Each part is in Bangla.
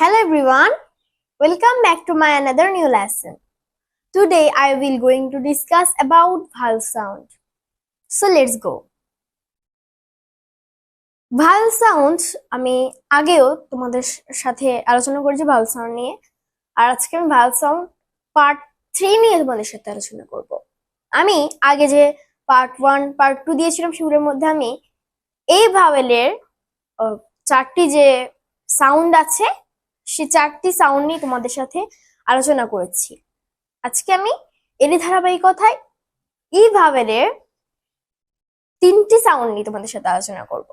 Hello everyone, welcome back to my another new lesson. Today I will going to discuss about vowel sound. So let's go. ভালো সাউন্ড আমি আগেও তোমাদের সাথে আলোচনা করেছি ভালো সাউন্ড নিয়ে আর আজকে আমি ভালো সাউন্ড পার্ট থ্রি নিয়ে তোমাদের সাথে আলোচনা করব আমি আগে যে পার্ট ওয়ান পার্ট টু দিয়েছিলাম সেগুলোর মধ্যে আমি এই ভাওয়েলের চারটি যে সাউন্ড আছে সে চারটি সাউন্ড নিয়ে তোমাদের সাথে আলোচনা করেছি। আজকে আমি এরই ধারাবাহিকতায় ই ভাওয়েলের তিনটি সাউন্ড নিয়ে তোমাদের সাথে আলোচনা করব।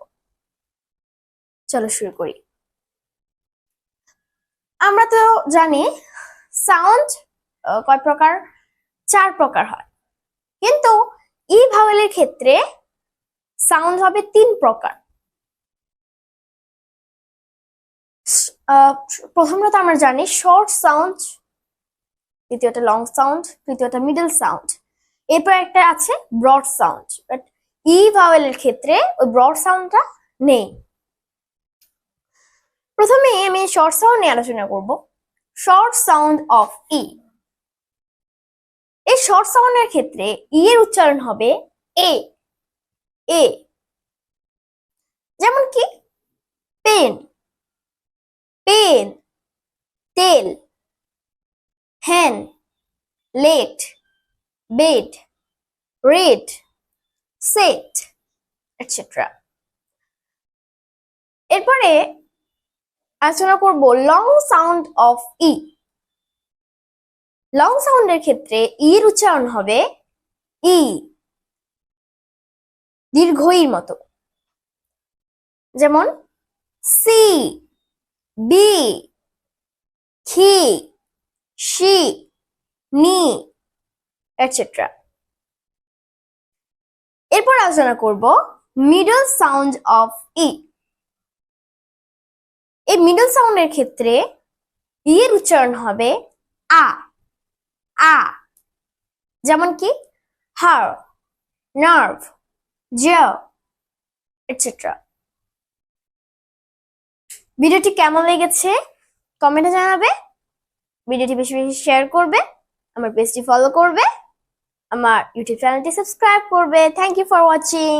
চলো শুরু করি। আমরা তো জানি সাউন্ড কয় প্রকার? চার প্রকার হয়। কিন্তু ই ভাওয়েলের ক্ষেত্রে সাউন্ড হবে তিন প্রকার। আহ, প্রথমত আমরা জানি শর্ট সাউন্ড দ্বিতীয়টা লং সাউন্ড তৃতীয়টা মিডল সাউন্ড এরপর একটা আছে ব্রড সাউন্ড বাট ই ভাওয়েলের ক্ষেত্রে ওই ব্রড সাউন্ডটা নেই। প্রথমে আমি শর্ট সাউন্ড নিয়ে আলোচনা করব। শর্ট সাউন্ড অফ ই এই শর্ট সাউন্ডের ক্ষেত্রে ই এর উচ্চারণ হবে এ এ যেমন কি pen pen tell. Hen, let, bed, red, set, etcetera. এরপরে আলোচনা করব long sound of E long সাউন্ডের ক্ষেত্রে ইর উচ্চারণ হবে ই দীর্ঘ ইর মতো। যেমন see bee key she, knee etcetera এরপর আলোচনা করব মিডল সাউন্ড অফ ই এই মিডল সাউন্ডের ক্ষেত্রে ই এর উচ্চারণ হবে আ আ, যেমন কি হার নার্ভ জিও এটসেট্রা ভিডিওটি কেমন লেগেছে? কমেন্টে জানাবে, ভিডিওটি বেশি বেশি শেয়ার করবে, আমার পেজটি ফলো করবে, আমার ইউটিউব চ্যানেলটি সাবস্ক্রাইব করবে। Thank you for watching